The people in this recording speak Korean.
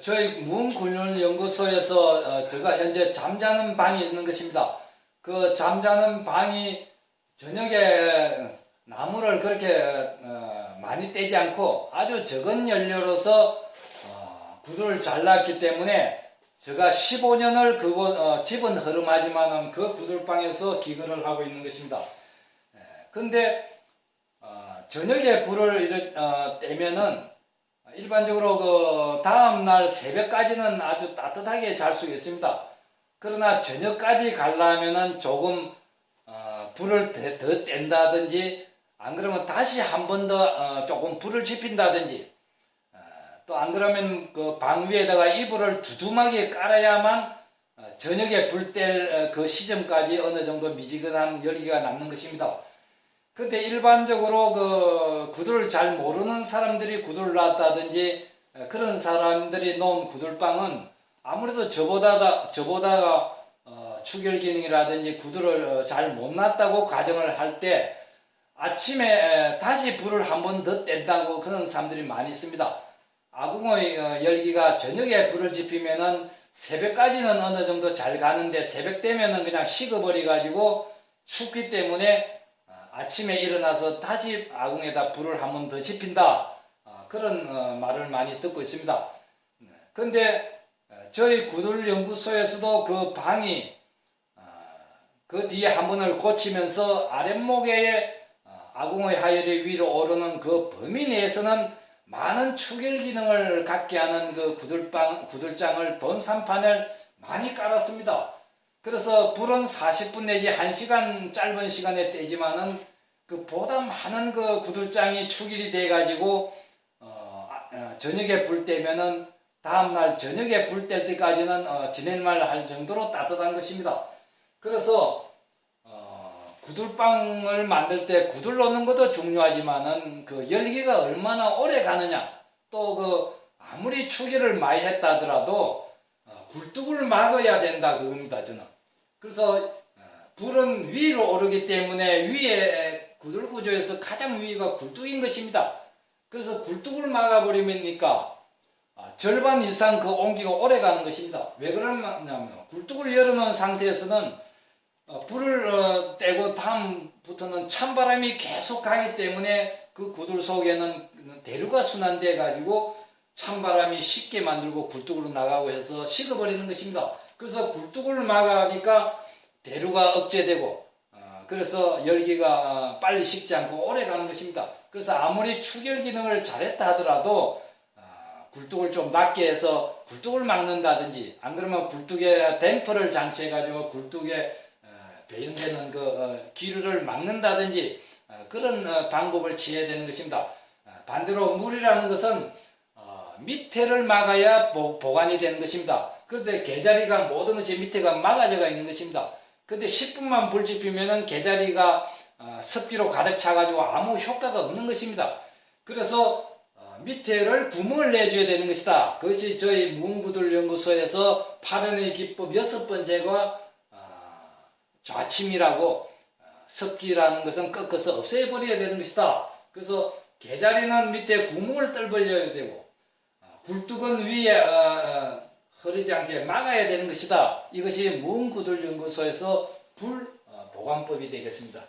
저희 문군연연구소에서 어, 제가 현재 잠자는 방이 있는 것입니다. 그 잠자는 방이 저녁에 나무를 그렇게 어, 많이 떼지 않고 아주 적은 연료로서 어, 구두를 잘랐기 때문에 제가 15년을 그곳 어, 집은 흐름하지만은 그 구들방에서 기거를 하고 있는 것입니다. 예, 근데 어, 저녁에 불을 떼면은 일반적으로 그 다음 날 새벽까지는 아주 따뜻하게 잘 수 있습니다. 그러나 저녁까지 가려면은 조금 어, 불을 더, 더 뗀다든지 안 그러면 다시 한 번 더 어, 조금 불을 지핀다든지 또안 그러면 그 방 위에다가 이불을 두툼하게 깔아야만 어, 저녁에 불 뗄 그 시점까지 어느 정도 미지근한 열기가 남는 것입니다. 근데 일반적으로 그 구두를 잘 모르는 사람들이 구두를 놨다든지 어, 그런 사람들이 놓은 구들방은 아무래도 저보다 저보다가 어, 추결 기능이라든지 구두를 어, 잘못 놨다고 가정을 할 때 아침에 에, 다시 불을 한 번 더 뗀다고 그런 사람들이 많이 있습니다. 아궁의 어, 열기가 저녁에 불을 지피면은 새벽까지는 어느 정도 잘 가는데 새벽 되면은 그냥 식어버려 가지고 춥기 때문에 어, 아침에 일어나서 다시 아궁에다 불을 한 번 더 지핀다 어, 그런 어, 말을 많이 듣고 있습니다. 근데 어, 저희 구들 연구소에서도 그 방이 어, 그 뒤에 한 번을 고치면서 아랫목에 어, 아궁의 하열이 위로 오르는 그 범위 내에서는 많은 추결 기능을 갖게 하는 그 구들방 구들장을 돈산판을 많이 깔았습니다. 그래서 불은 40분 내지 1시간 짧은 시간에 떼지만은 그 보다 많은 그 구들장이 추결이 돼 가지고 어, 아, 어, 저녁에 불 떼면은 다음 날 저녁에 불 뗄 때까지는 어, 지낼만 할 정도로 따뜻한 것입니다. 그래서 어, 구들빵을 만들 때 구들 넣는 것도 중요하지만은 그 열기가 얼마나 오래 가느냐 또 그 아무리 추기를 많이 했다 하더라도 어, 굴뚝을 막아야 된다 그겁니다 저는. 그래서 어, 불은 위로 오르기 때문에 위에 구들 구조에서 가장 위가 굴뚝인 것입니다. 그래서 굴뚝을 막아버리니까 아, 절반 이상 그 온기가 오래 가는 것입니다. 왜 그러냐면 굴뚝을 열어놓은 상태에서는 어, 불을 어, 떼고 다음부터는 찬바람이 계속 가기 때문에 그 구들 속에는 대류가 순환돼 가지고 찬바람이 쉽게 만들고 굴뚝으로 나가고 해서 식어버리는 것입니다. 그래서 굴뚝을 막아니까 대류가 억제되고 어, 그래서 열기가 어, 빨리 식지 않고 오래 가는 것입니다. 그래서 아무리 추결 기능을 잘했다 하더라도 아, 굴뚝을 좀 낮게 해서 굴뚝을 막는다든지 안 그러면 굴뚝에 댐퍼를 장치해 가지고 굴뚝에 어, 배연되는 그 어, 기류를 막는다든지 어, 그런 어, 방법을 취해야 되는 것입니다. 아, 반대로 물이라는 것은 어, 밑에를 막아야 보, 보관이 되는 것입니다. 그런데 개자리가 모든 것이 밑에가 막아져가 있는 것입니다. 근데 10분만 불 지피면은 개자리가 어, 습기로 가득 차가지고 아무 효과가 없는 것입니다. 그래서 어, 밑에를 구멍을 내줘야 되는 것이다. 그것이 저희 문구들 연구소에서 파련의 기법 여섯 번째가 어, 좌침이라고 어, 습기라는 것은 꺾어서 없애버려야 되는 것이다. 그래서 개자리는 밑에 구멍을 뚫어줘야 되고 어, 굴뚝은 위에 흐르지 않게 막아야 되는 것이다. 이것이 문구들 연구소에서 불 어, 보관법이 되겠습니다.